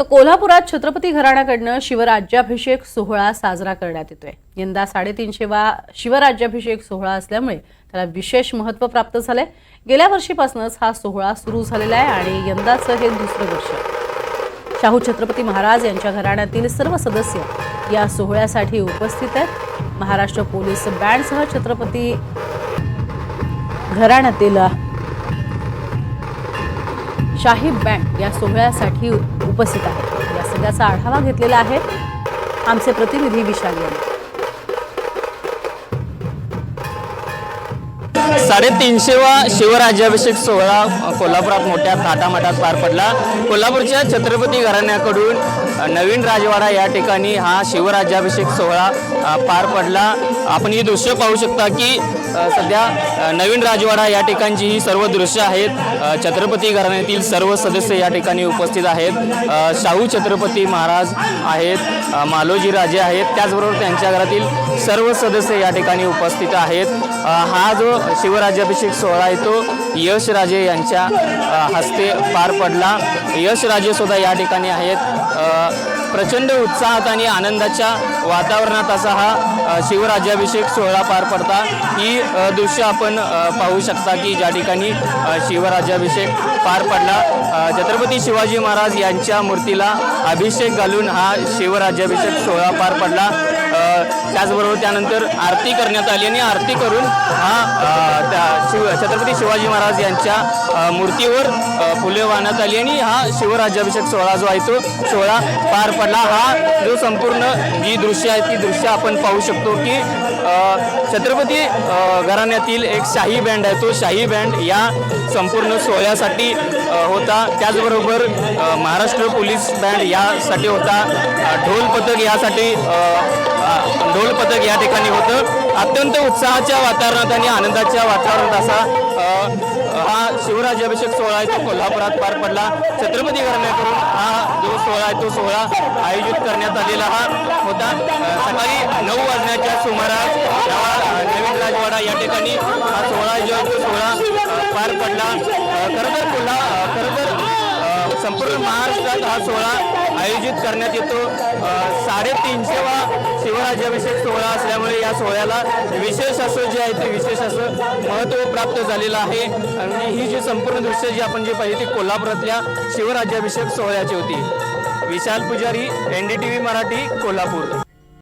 तर कोल्हापुरात छत्रपती घराण्याकडनं शिवराज्याभिषेक सोहळा साजरा करण्यात येतोय. यंदा साडेतीनशेवा शिवराज्याभिषेक सोहळा असल्यामुळे त्याला विशेष महत्त्व प्राप्त झालंय. गेल्या वर्षीपासूनच हा सोहळा सुरू झालेला आहे आणि यंदाचं हे दुसरं वर्ष शाहू छत्रपती महाराज यांच्या घराण्यातील सर्व सदस्य या सोहळ्यासाठी उपस्थित आहेत. महाराष्ट्र पोलीस बँडसह छत्रपती घराण्यातील शाही बँड या सोहळ्यासाठी उपस्थित आहे या सगळ्याचा आढावा घेतलेला आहे आमचे प्रतिनिधी विशाल यांनी. साडेतीनशेवा शिवराज्याभिषेक सोहळा कोल्हापुरात मोठ्या थाटामाटात पार पडला. कोल्हापूरच्या छत्रपती घराण्याकडून नवीन राजवाडा या ठिकाणी हा शिवराज्याभिषेक सोहळा पार पडला. आपण ही दृश्य पाहू शकता की सध्या नवीन राजवाडा या ठिकाणची ही सर्व दृश्य आहेत. छत्रपती घराण्यातील सर्व सदस्य या ठिकाणी उपस्थित आहेत. शाहू छत्रपती महाराज आहेत मालोजी राजे आहेत. त्याचबरोबर त्यांच्या घरातील सर्व सदस्य या ठिकाणी उपस्थित आहेत. हा जो शिवराज्याभिषेक सोहळा आहे तो यशराजे यांच्या हस्ते पार पडला. यशराजे सुद्धा या ठिकाणी आहेत. प्रचंड उत्साहात आणि आनंदाच्या वातावरणात असा हा शिवराज्याभिषेक सोहळा पार पडता. ही दृश्य आपण पाहू शकता की ज्या ठिकाणी शिवराज्याभिषेक पार पडला. छत्रपती शिवाजी महाराज यांच्या मूर्तीला अभिषेक घालून हा शिवराज्याभिषेक सोहळा पार पडला. त्याचबरोबर त्यानंतर आरती करण्यात आली आणि आरती करून हा त्या शिव छत्रपती शिवाजी महाराज यांच्या मूर्तीवर फुले वाहण्यात आली आणि हा शिवराज्याभिषेक सोहळा जो आहे तो सोहळा पार पडला. हा जो संपूर्ण जी दृश्य आहे ती दृश्य आपण पाहू शकतो की छत्रपती घराण्यातील एक शाही बँड आहे. तो शाही बँड या संपूर्ण सोहळ्यासाठी होता. त्याचबरोबर महाराष्ट्र पोलीस बँड यासाठी होता. ढोल पथक यासाठी ढोल पथक या ठिकाणी होतं. अत्यंत उत्साहाच्या वातावरणात आणि आनंदाच्या वातावरणात असा हा शिवराज्याभिषेक सोहळा आहे तो कोल्हापुरात पार पडला. छत्रपती घराण्याकडून हा जो सोहळा आहे तो सोहळा आयोजित करण्यात आलेला हा होता. सकाळी नऊ वाजण्याच्या सुमारास नवीन राजवाडा या ठिकाणी हा सोहळा जो तो सोहळा पार पडला. खरंतर खरं तर कोल्हा खरं तर संपूर्ण महाराष्ट्रात हा सोहळा आयोजित करण्यात येतो. अ, साडेतीनशेवा शिवराज्याभिषेक सोहळा असल्यामुळे या सोहळ्याला विशेष असं जे आहे ते विशेष असं महत्त्व प्राप्त झालेलं आहे. आणि ही जी संपूर्ण दृश्य जी आपण जी पाहिली ती कोल्हापुरातल्या शिवराज्याभिषेक सोहळ्याची होती. Vishal Pujari N D T V Marathi Kolhapur.